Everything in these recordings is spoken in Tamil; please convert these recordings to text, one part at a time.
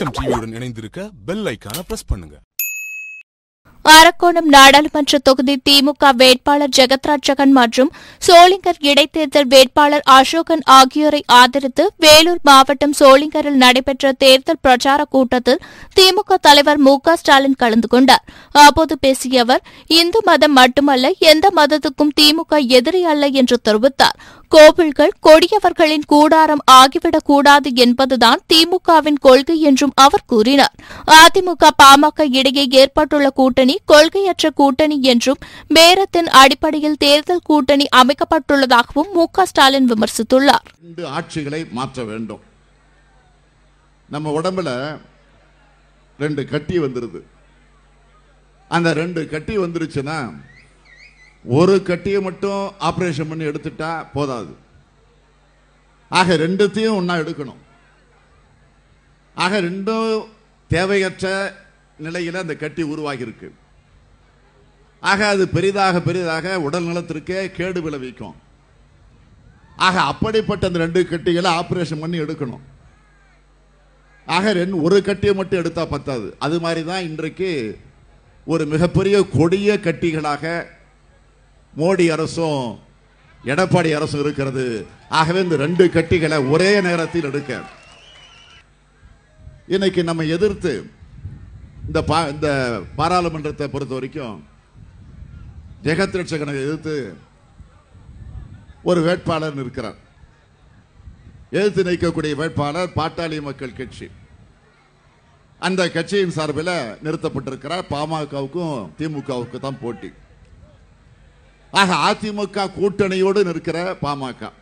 வெளிச்சம் டிவியுடன் இணைந்திருக்க பெல் ஐக்கான பிரஸ் பண்ணுங்க. அரக்கோணம் நாடாளுமன்ற தொகுதி திமுக வேட்பாளர் ஜெகத்ராஜ் ஜெகன் மற்றும் சோளிங்கர் இடைத்தேர்தல் வேட்பாளர் அசோகன் ஆகியோரை ஆதரித்து வேலூர் மாவட்டம் சோளிங்கரில் நடைபெற்ற தேர்தல் பிரச்சார கூட்டத்தில் திமுக தலைவர் மு ஸ்டாலின் கலந்து கொண்டார். அப்போது பேசிய அவர் இந்து மதம் மட்டுமல்ல எந்த மதத்துக்கும் திமுக எதிரி அல்ல என்று தெரிவித்தார். கோவில்கள் கொடியவர்களின் கூடாரம் ஆகிவிடக்கூடாது என்பதுதான் திமுகவின் கொள்கை என்றும் அவர் கூறினார். அதிமுக பாமக இடையே ஏற்பட்டுள்ள கூட்டணி கொள்கையற்ற கூட்டணி என்றும் பேரத்தின் அடிப்படையில் தேர்தல் கூட்டணி அமைக்கப்பட்டுள்ளதாகவும் மு க ஸ்டாலின் விமர்சித்துள்ளார். ஆட்சிகளை மாற்ற வேண்டும். நம்ம உடம்புல ரெண்டு கட்டி வந்துருது. அந்த ரெண்டு கட்டி வந்துருச்சுன்னா ஒரு கட்டியை மட்டும் ஆபரேஷன் பண்ணி எடுத்துட்டா போதாது. ஆக ரெண்டுத்தையும் ஒண்ணா எடுக்கணும். ஆக ரெண்டும் தேவையற்ற நிலையில் அந்த கட்டி உருவாகி இருக்கு ஆக அது பெரிதாக பெரிதாக உடல் நலத்திற்கே கேடு விளைவிக்கும். ஆக அப்படிப்பட்ட அந்த ரெண்டு கட்டிகளை ஆபரேஷன் பண்ணி எடுக்கணும். ஆக ரெண்டு ஒரு கட்டியை மட்டும் எடுத்தா பத்தாது. அது மாதிரி தான் இன்றைக்கு ஒரு மிகப்பெரிய கொடிய கட்டிகளாக மோடி அரசும் எடப்பாடி அரசும் இருக்கிறது. ஆகவே இந்த ரெண்டு கட்டிகளை ஒரே நேரத்தில் எடுக்க. இன்னைக்கு நம்ம எதிர்த்து இந்த பா இந்த பாராளுமன்றத்தை பொறுத்த வரைக்கும் ஜெகத் ரட்சகனை எதிர்த்து ஒரு வேட்பாளர் இருக்கிறார் எதிர்த்து நிற்கக்கூடிய வேட்பாளர் பாட்டாளி மக்கள் கட்சி. அந்த கட்சியின் சார்பில் நிறுத்தப்பட்டிருக்கிறார். பாமகவுக்கும் திமுகவுக்கு தான் போட்டி. ஆக அதிமுக கூட்டணியோடு நிற்கிற பாமக.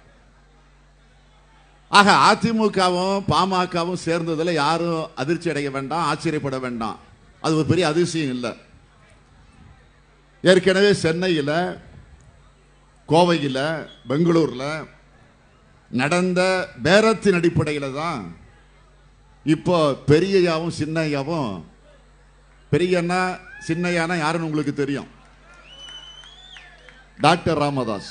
ஆக அதிமுகவும் பாமகவும் சேர்ந்ததில் யாரும் அதிர்ச்சி அடைய வேண்டாம் ஆச்சரியப்பட வேண்டாம். அது ஒரு பெரிய அதிசயம் இல்லை. ஏற்கனவே சென்னையில் கோவையில் பெங்களூரில் நடந்த பேரத்தின் அடிப்படையில் தான் இப்போ பெரியயாவும் சின்னையாவும் பெரியண்ணா சின்னையானா யாருன்னு உங்களுக்கு தெரியும்? டாக்டர் ராமதாஸ்.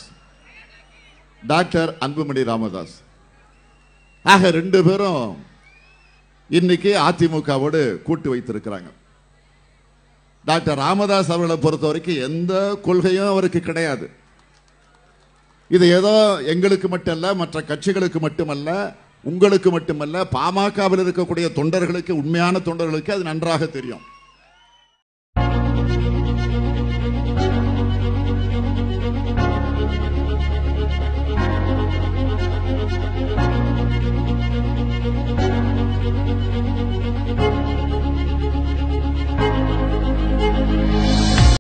டாக்டர் அன்புமணி ராமதாஸ். ஆக ரெண்டு பேரும் இன்னைக்கு அதிமுகவோடு கூட்டு வைத்திருக்கிறாங்க. டாக்டர் ராமதாஸ் அவர்களை பொறுத்த வரைக்கும் எந்த கொள்கையும் அவருக்கு கிடையாது. இது ஏதோ எங்களுக்கு மட்டுமல்ல மற்ற கட்சிகளுக்கு மட்டுமல்ல உங்களுக்கு மட்டுமல்ல பாமகவில் இருக்கக்கூடிய தொண்டர்களுக்கு உண்மையான தொண்டர்களுக்கு அது நன்றாக தெரியும்.